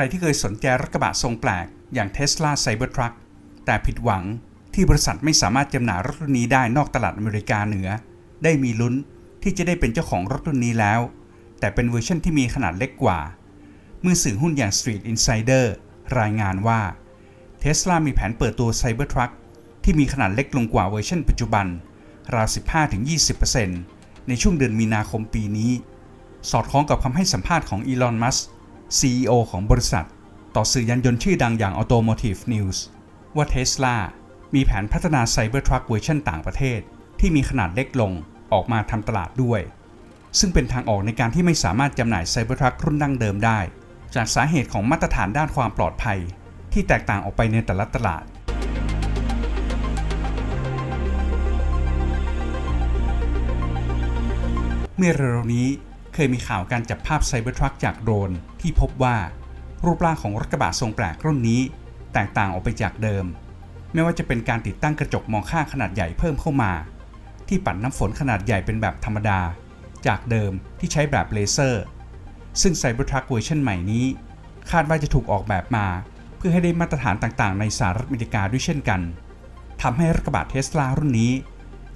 รที่เคยสนใจรถกระบะทรงแปลก อย่าง Tesla Cybertruck แต่ผิดหวังที่บริษัทไม่สามารถจำหน่ายรถรุ่นนี้ได้นอกตลาดอเมริกาเหนือ ได้มีลุ้นที่จะได้เป็นเจ้าของรถรุ่นนี้แล้ว แต่เป็นเวอร์ชันที่มีขนาดเล็กกว่า เมื่อสื่อหุ้นอย่าง Street Insider รายงานว่า Tesla มีแผนเปิดตัว Cybertruck ที่มีขนาดเล็กลงกว่าเวอร์ชันปัจจุบัน ราว 15-20%ในช่วงเดือนมีนาคมปีนี้ สอดคล้องกับคำให้สัมภาษณ์ของอีลอน มัสก์ CEO ของบริษัท ต่อสื่อยานยนต์ชื่อดังอย่าง Automotive News ว่า Tesla มีแผนพัฒนา Cybertruck เวอร์ชันต่างประเทศ ที่มีขนาดเล็กลงออกมาทำตลาดด้วย ซึ่งเป็นทางออกในการที่ไม่สามารถจำหน่าย Cybertruck รุ่นดั้งเดิมได้ จากสาเหตุของมาตรฐานด้านความปลอดภัย ที่แตกต่างออกไปในแต่ละตลาดเมื่อเร็วๆนี้ เคยมีข่าวการจับภาพไซเบอร์ทรัคจากโดรนที่พบว่า รูปร่างของรถกระบะทรงแปลกรุ่นนี้ แตกต่างออกไปจากเดิม ไม่ว่าจะเป็นการติดตั้งกระจกมองข้างขนาดใหญ่เพิ่มเข้ามา ที่ปัดน้ำฝนขนาดใหญ่เป็นแบบธรรมดา จากเดิมที่ใช้แบบเลเซอร์ ซึ่งไซเบอร์ทรัคเวอร์ชันใหม่นี้ คาดว่าจะถูกออกแบบมา เพื่อให้ได้มาตรฐานต่างๆ ในสหรัฐอเมริกาด้วยเช่นกันทำให้รถกระบะเทสลารุ่นนี้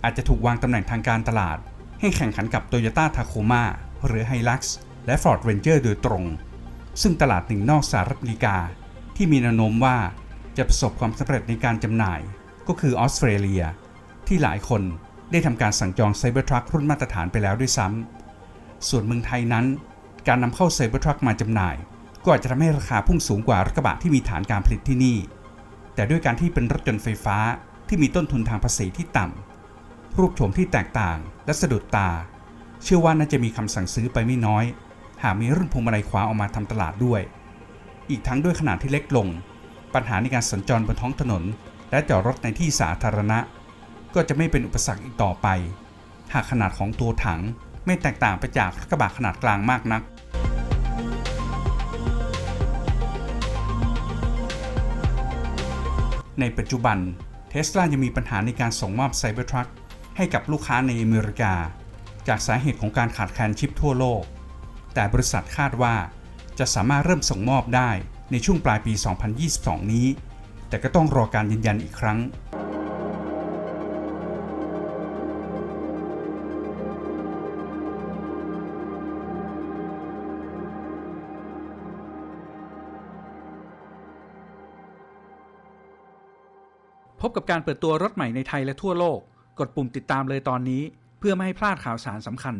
อาจจะถูกวางตำแหน่งทางการตลาด ให้แข่งขันกับ Toyota Tacoma หรือ Hilux และ Ford Ranger โดยตรง ซึ่งตลาดหนึ่งนอกสหรัฐอเมริกา ที่มีแนวโน้มว่าจะประสบความสำเร็จในการจำหน่าย ก็คือออสเตรเลีย ที่หลายคนได้ทำการสั่งจอง Cybertruck รุ่นมาตรฐานไปแล้วด้วยซ้ำส่วนเมืองไทยนั้น การนำเข้า Cybertruck มาจำหน่าย ก็อาจจะทำให้ราคาพุ่งสูงกว่ารถกระบะที่มีฐานการผลิตที่นี่ แต่ด้วยการที่เป็นรถยนต์ไฟฟ้าที่มีต้นทุนทางภาษีที่ต่ำรูปโฉมที่แตกต่างและสะดุดตา เชื่อว่าน่าจะมีคำสั่งซื้อไปไม่น้อย หากมีรุ่นพวงมาลัยขวาออกมาทำตลาดด้วย อีกทั้งด้วยขนาดที่เล็กลง ปัญหาในการสัญจรบนท้องถนน และจอดรถในที่สาธารณะ ก็จะไม่เป็นอุปสรรคอีกต่อไป หากขนาดของตัวถังไม่แตกต่างไปจากรถกระบะขนาดกลางมากนักในปัจจุบันเทสลายังมีปัญหาในการส่งมอบ Cybertruck ให้กับลูกค้าในอเมริกา จากสาเหตุของการขาดแคลนชิปทั่วโลก แต่บริษัทคาดว่าจะสามารถเริ่มส่งมอบได้ในช่วงปลายปี 2022 นี้ แต่ก็ต้องรอการยืนยันอีกครั้ง พบกับการเปิดตัวรถใหม่ในไทยและทั่วโลก กดปุ่มติดตามเลยตอนนี้ พื่อไม่ให้พลาดข่าวสารสำคัญ